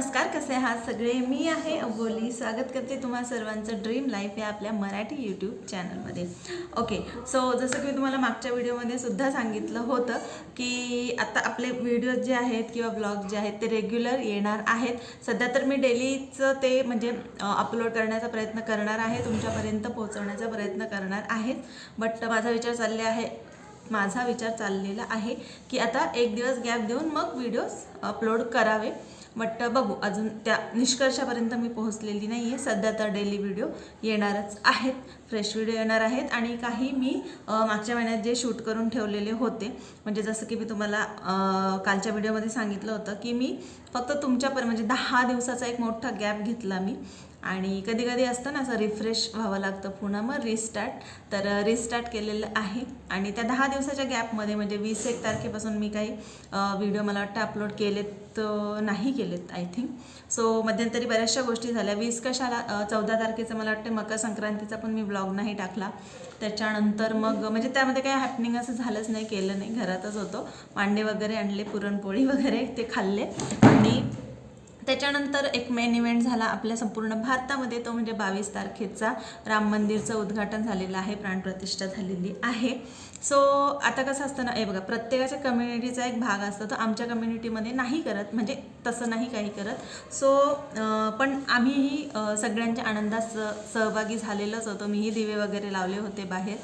सगळे? मी आहे अबोली. स्वागत करते तुम्हा सर्वांचं ड्रीम लाईफ या आपल्या मराठी यूट्यूब चॅनलमध्ये ओके सो जसं की मी तुम्हाला मागच्या व्हिडिओमध्ये सुद्धा सांगितलं होतं की आता आपले व्हिडिओ जे आहेत किंवा ब्लॉग जे आहेत ते रेग्युलर येणार आहेत. सध्या तर मी डेलीचं ते म्हणजे अपलोड करण्याचा प्रयत्न करणार आहे. तुमच्यापर्यंत पोहोचवण्याचा प्रयत्न करणार आहेत बट माझा विचार चालले आहे माझा विचार चाललेला आहे की आता एक दिवस गॅप देऊन मग व्हिडिओज अपलोड करावे. बट बघू अजून त्या निष्कर्षापर्यंत मी पोहोचलेली नाही आहे सध्या तर डेली व्हिडिओ येणारच आहेत. फ्रेश व्हिडिओ येणार आहेत आणि काही मी मागच्या महिन्यात जे शूट करून ठेवलेले होते म्हणजे जसं की मी तुम्हाला कालच्या व्हिडिओमध्ये सांगितलं होतं की मी फक्त तुमच्यापर्यंत म्हणजे दहा दिवसाचा एक मोठा गॅप घेतला मी. आणि कधी कधी असतं ना असं रिफ्रेश व्हावं लागतं पुन्हा मग रिस्टार्ट तर रिस्टार्ट केलेलं आहे. आणि त्या दहा दिवसाच्या गॅपमध्ये म्हणजे वीस एक तारखेपासून मी काही व्हिडिओ मला वाटतं अपलोड केलेत नाही केलेत आय थिंक सो मध्यंतरी बऱ्याचशा गोष्टी झाल्या. वीस कशाला चौदा तारखेचं मला वाटतं मकर संक्रांतीचा पण मी ब्लॉग नाही टाकला. त्याच्यानंतर मग म्हणजे त्यामध्ये काही हॅपनिंग असं झालंच नाही केलं नाही. घरातच होतो. मांडे वगैरे आणले पुरणपोळी वगैरे ते खाल्ले. आणि त्याच्यानंतर एक मेन इव्हेंट झाला आपल्या संपूर्ण भारतामध्ये तो म्हणजे बावीस तारखेचा राम मंदिरचं उद्घाटन झालेलं आहे प्राणप्रतिष्ठा झालेली आहे. सो आता कसं असतं ना हे बघा प्रत्येकाच्या कम्युनिटीचा एक भाग असतो तो आमच्या कम्युनिटीमध्ये नाही करत म्हणजे तसं नाही काही करत. सो पण आम्हीही सगळ्यांच्या आनंदात सहभागी झालेलोच होतो. मीही दिवे वगैरे लावले होते बाहेर.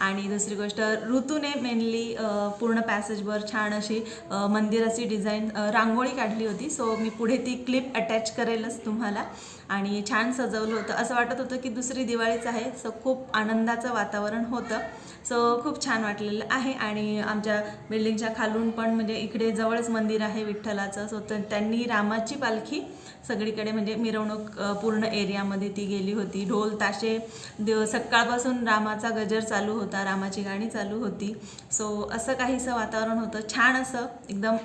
आणि दुसरी गोष्ट ऋतूने मेनली पूर्ण पॅसेजवर छान अशी मंदिराची डिझाईन रांगोळी काढली होती. सो मी पुढे ती क्लिप अटॅच करेलच तुम्हाला. आणि छान सजवलं होतं. असं वाटत होतं की दुसरी दिवाळीच आहे. सो खूप आनंदाचं वातावरण होतं. सो खूप छान वाटलेलं आहे. आणि आमच्या बिल्डिंगच्या खालून पण म्हणजे इकडे जवळच मंदिर आहे विठ्ठलाचं. सो तर त्यांनी रामाची पालखी सगळीकडे म्हणजे मिरवणूक पूर्ण एरियामध्ये ती गेली होती. ढोल ताशे दिव सकाळपासून रामाचा गजर चालू होता. रामाची गाणी चालू होती. सो असं काहीसं वातावरण होतं. छान असं एकदम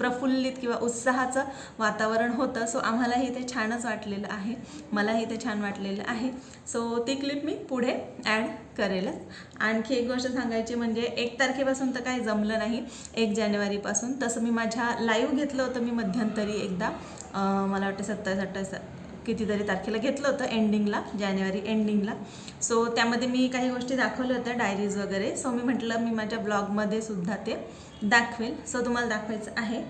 प्रफुल्लित किंवा उत्साहाचं वातावरण होतं. सो आम्हालाही ते छानच वाटलेलं आहे. मलाही ते छान वाटलेलं आहे. सो ती क्लिप मी पुढे ॲड करेलच. आणखी एक गोष्ट सांगायची म्हणजे एक तारखेपासून तर काही जमलं नाही. एक जानेवारीपासून. तसं मी माझ्या लाईव्ह घेतलं होतं मी मध्यंतरी एकदा. मला वाटतं सत्तावीस अठ्ठावीस कितीतरी तारखेला घेतलं होतं एंडिंगला जानेवारी एंडिंगला सो त्यामध्ये मी काही गोष्टी दाखवल्या होत्या डायरीज वगैरे. सो मी म्हटलं मी माझ्या ब्लॉगमध्ये सुद्धा ते दाखवेल. सो तुम्हाला दाखवायचं आहे.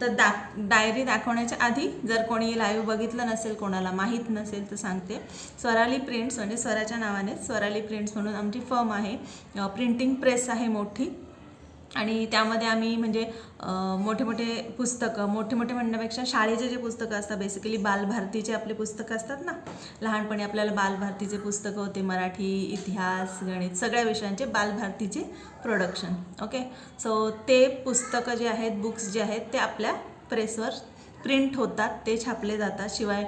तर दा डायरी दाखवण्याच्या आधी जर कोणी लाईव्ह बघितलं नसेल कोणाला माहीत नसेल तर सांगते. स्वराली प्रिंट्स म्हणजे स्वराच्या नावाने स्वराली प्रिंट्स म्हणून आमची फर्म आहे. प्रिंटिंग प्रेस आहे मोठी. आणि त्यामध्ये आम्ही म्हणजे मोठे मोठे पुस्तकं मोठे मोठे म्हणण्यापेक्षा शाळेचे जे पुस्तकं असतात बेसिकली बालभारतीचे आपले पुस्तकं असतात ना लहानपणी आपल्याला बालभारतीचे पुस्तकं होते मराठी इतिहास गणित सगळ्या विषयांचे बालभारतीचे प्रोडक्शन ओके सो ते पुस्तकं जे आहेत बुक्स जे आहेत ते आपल्या प्रेसवर प्रिंट होतात ते छापले जातात. शिवाय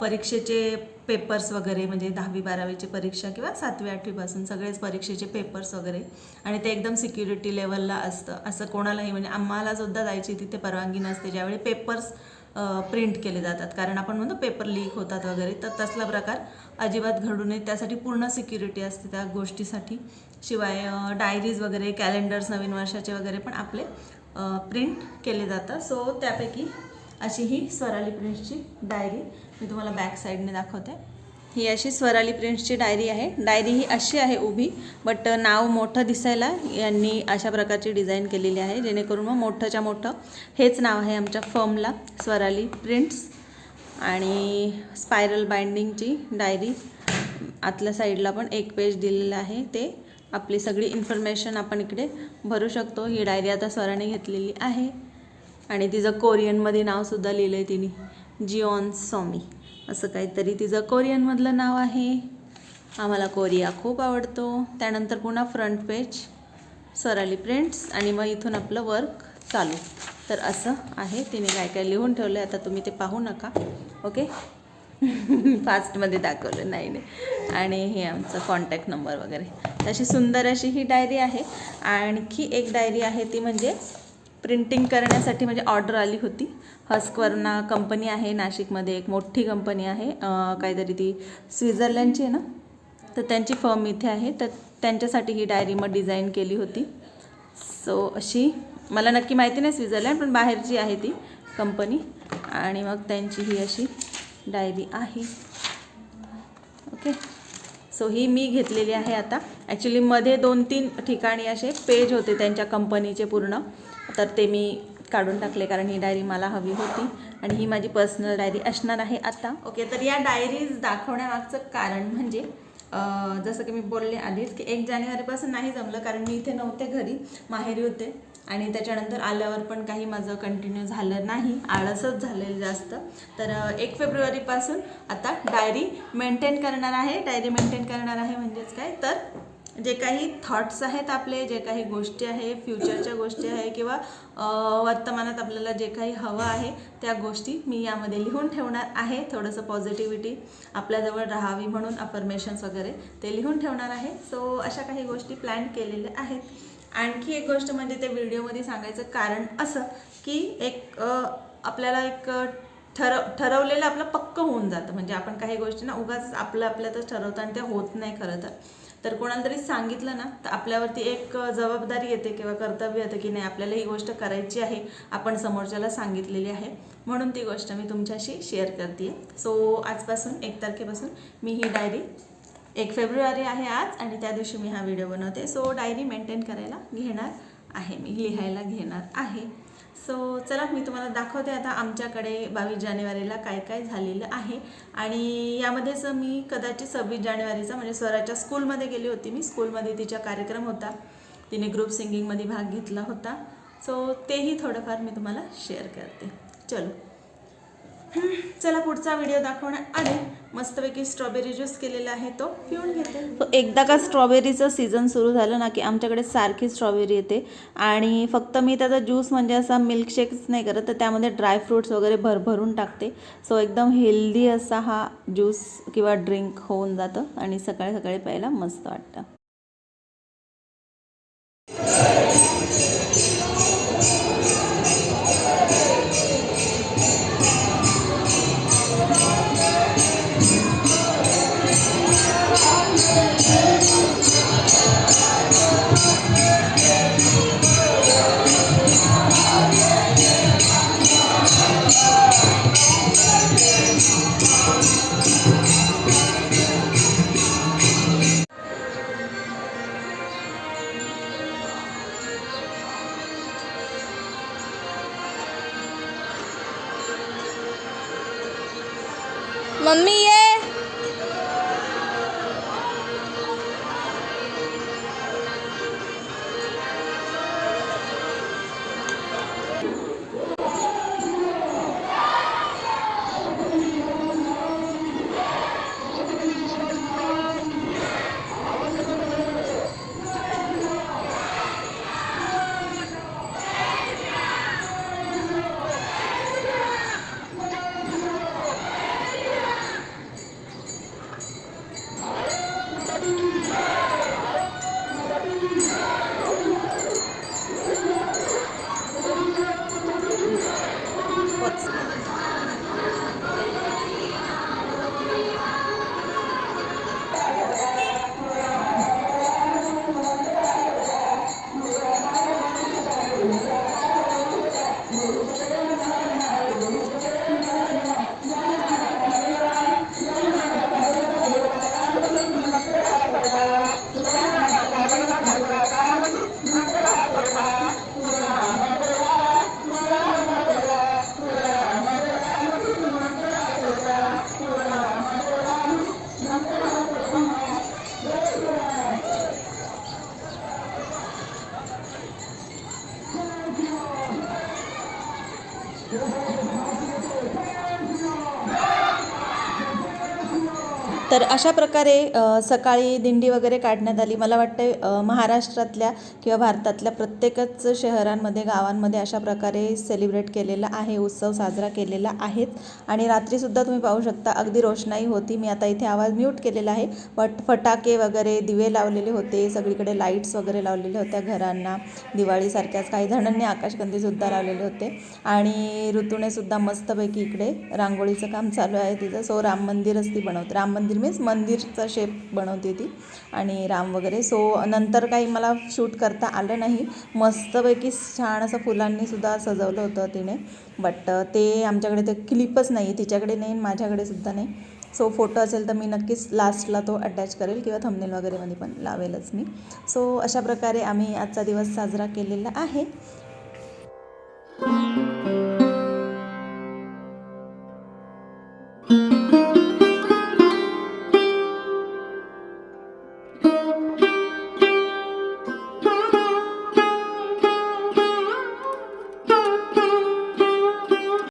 परीक्षेचे पेपर्स वगैरे म्हणजे दहावी बारावीची परीक्षा किंवा सातवी आठवीपासून सगळेच परीक्षेचे पेपर्स वगैरे. आणि ते एकदम सिक्युरिटी लेवलला असतं. असं कोणालाही म्हणजे आम्हाला सुद्धा जायची तिथे परवानगी नसते. ज्यावेळी पेपर्स प्रिंट केले जातात. कारण आपण म्हणतो पेपर लीक होतात वगैरे तर तसला प्रकार अजिबात घडू नये. त्यासाठी पूर्ण सिक्युरिटी असते त्या गोष्टीसाठी. शिवाय डायरीज वगैरे कॅलेंडर्स नवीन वर्षाचे वगैरे पण आपले प्रिंट केले जातात. सो त्यापैकी अशी ही स्वराली प्रिंट्सची डायरी मी तुम्हाला बॅक साईडने दाखवते. ही अशी स्वराली प्रिंट्सची डायरी आहे. डायरी ही अशी आहे उभी बट नाव मोठं दिसायला यांनी अशा प्रकारची डिझाईन केलेली आहे जेणेकरून मग मोठंच्या मोठं हेच नाव आहे आमच्या फर्मला स्वराली प्रिंट्स आणि स्पायरल बाइंडिंगची डायरी आतल्या साईडला पण एक पेज दिलेलं आहे. ते आपली सगळी इन्फॉर्मेशन आपण इकडे भरू शकतो. ही डायरी आता स्वराने घेतलेली आहे. आणि तिचं कोरियनमध्ये नावसुद्धा लिहिलं आहे तिने. जिओन सॉमी. असं काहीतरी तिचं कोरियनमधलं नाव आहे. आम्हाला कोरिया खूप आवडतो. त्यानंतर पुन्हा फ्रंट पेज सराली प्रिंट्स आणि मग इथून आपलं वर्क चालू. तर असं आहे. तिने काय काय लिहून ठेवलं आहे आता तुम्ही ते पाहू नका. ओके फास्टमध्ये दाखवलं. नाही नाही. आणि हे आमचं कॉन्टॅक्ट नंबर वगैरे. तशी सुंदर अशी ही डायरी आहे. आणखी एक डायरी आहे ती म्हणजे प्रिंटिंग करण्यासाठी म्हणजे ऑर्डर आली होती. हस्कवर्ना कंपनी आहे नाशिकमध्ये एक मोठी कंपनी आहे. काहीतरी ती स्वित्झर्लंडची आहे ना? तर त्यांची फर्म इथे आहे. तर त्यांच्यासाठी ही डायरी मग डिझाईन केली होती. सो अशी मला नक्की माहिती नाही स्वित्झर्लंड पण बाहेरची आहे ती कंपनी आणि मग त्यांची ही अशी डायरी आहे. ओके सो ही मी घेतलेली आहे आता. ॲक्च्युली मध्ये दोन तीन ठिकाणी असे पेज होते त्यांच्या कंपनीचे पूर्ण. तर ते मी काढून टाकले कारण ही डायरी मला हवी होती आणि ही माझी पर्सनल डायरी असणार आहे आता. ओके तर या डायरीज दाखवण्यामागचं कारण म्हणजे जसं की मी बोलले आधीच की एक जानेवारीपासून नाही जमलं कारण मी इथे नव्हते घरी माहेरी होते. आणि त्याच्यानंतर आल्यावर पण काही माझं कंटिन्यू झालं नाही आळसच झालेलं जास्त. तर एक फेब्रुवारीपासून आता डायरी मेंटेन करणार आहे. डायरी मेंटेन करणार आहे म्हणजेच काय? तर जे काही थॉट्स आहेत आपले जे काही गोष्टी आहे फ्युचरच्या गोष्टी आहे किंवा वर्तमानात आपल्याला जे काही हवं आहे त्या गोष्टी मी यामध्ये लिहून ठेवणार आहे. थोडंसं पॉझिटिव्हिटी आपल्याजवळ राहावी म्हणून अफर्मेशन्स वगैरे ते लिहून ठेवणार आहे. सो अशा काही गोष्टी प्लॅन केलेल्या आहेत. आणखी एक गोष्ट म्हणजे ते व्हिडिओमध्ये सांगायचं कारण असं की एक आपल्याला एक ठरव ठरवलेलं आपलं पक्क होऊन जातं. म्हणजे आपण काही गोष्टी ना उगाच आपलं आपल्यातच ठरवतं आणि ते होत नाही खरं तर. तर कोणाला तरी सांगितलं ना तर आपल्यावरती एक जबाबदारी येते किंवा कर्तव्य येतं की नाही आपल्याला ही गोष्ट करायची आहे आपण समोरच्याला सांगितलेली आहे. म्हणून ती गोष्ट मी तुमच्याशी शेअर करते सो आजपासून एक तारखेपासून मी ही डायरी एक फेब्रुवारी आहे आज आणि त्या दिवशी मी हा व्हिडिओ बनवते. सो डायरी मेंटेन करायला घेणार आहे मी लिहायला घेणार आहे. सो चला मी तुम्हाला दाखवते आता आमच्याकडे बावीस जानेवारीला काय काय झालेलं आहे. आणि यामध्येच मी कदाचित सव्वीस जानेवारीचा म्हणजे स्वराच्या स्कूलमध्ये गेली होती मी. स्कूलमध्ये तिचा कार्यक्रम होता. तिने ग्रुप सिंगिंगमध्ये भाग घेतला होता. सो तेही थोडंफार मी तुम्हाला शेअर करते. चलो. चला पुढचा व्हिडिओ दाखवण्यात आधी मस्तपैकी स्ट्रॉबेरी ज्यूस केलेला आहे तो. पिऊन घेते. एकदा का स्ट्रॉबेरीचं सीझन सुरू झालं ना की आमच्याकडे सारखी स्ट्रॉबेरी येते. आणि फक्त मी त्याचा ज्यूस म्हणजे असा मिल्कशेक्स नाही करत तर त्यामध्ये ड्रायफ्रूट्स वगैरे भरभरून टाकते. सो एकदम हेल्दी असा हा ज्यूस किंवा ड्रिंक होऊन जातं आणि सकाळी सकाळी प्यायला मस्त वाटतं. मम्मी ये तर अशा प्रकारे सकाळी दिंडी वगैरे काढण्यात आली. मला वाटतं महाराष्ट्रातल्या किंवा भारतातल्या प्रत्येकच शहरांमध्ये गावांमध्ये अशा प्रकारे सेलिब्रेट केलेला आहे उत्सव साजरा केलेला आहेच आणि रात्रीसुद्धा तुम्ही पाहू शकता अगदी रोषणाई होती. मी आता इथे आवाज म्यूट केलेला आहे. बट फटाके वगैरे दिवे लावलेले होते. सगळीकडे लाईट्स वगैरे लावलेल्या होत्या घरांना. दिवाळीसारख्याच काही जणांनी आकाशकंदीसुद्धा लावलेले होते. आणि ऋतूनेसुद्धा मस्तपैकी इकडे रांगोळीचं काम चालू आहे तिथं. सो राम मंदिरच ती बनवते. राम मंदिर मंदिर मीन्स मंदिरचा शेप बनवते ती. आणि राम वगैरे. सो नंतर काही मला शूट करता आलं नाही. मस्तपैकी छान असं फुलांनी सुद्धा सजवलं होतं तिने. बट ते आमच्याकडे ते क्लिपच नाही आहे तिच्याकडे नाही माझ्याकडे सुद्धा नाही. सो फोटो असेल तर मी नक्कीच लास्टला तो अटॅच करेल किंवा थंबनेल वगैरेमध्ये पण लावेलच मी. सो अशा प्रकारे आम्ही आजचा दिवस साजरा केलेला आहे.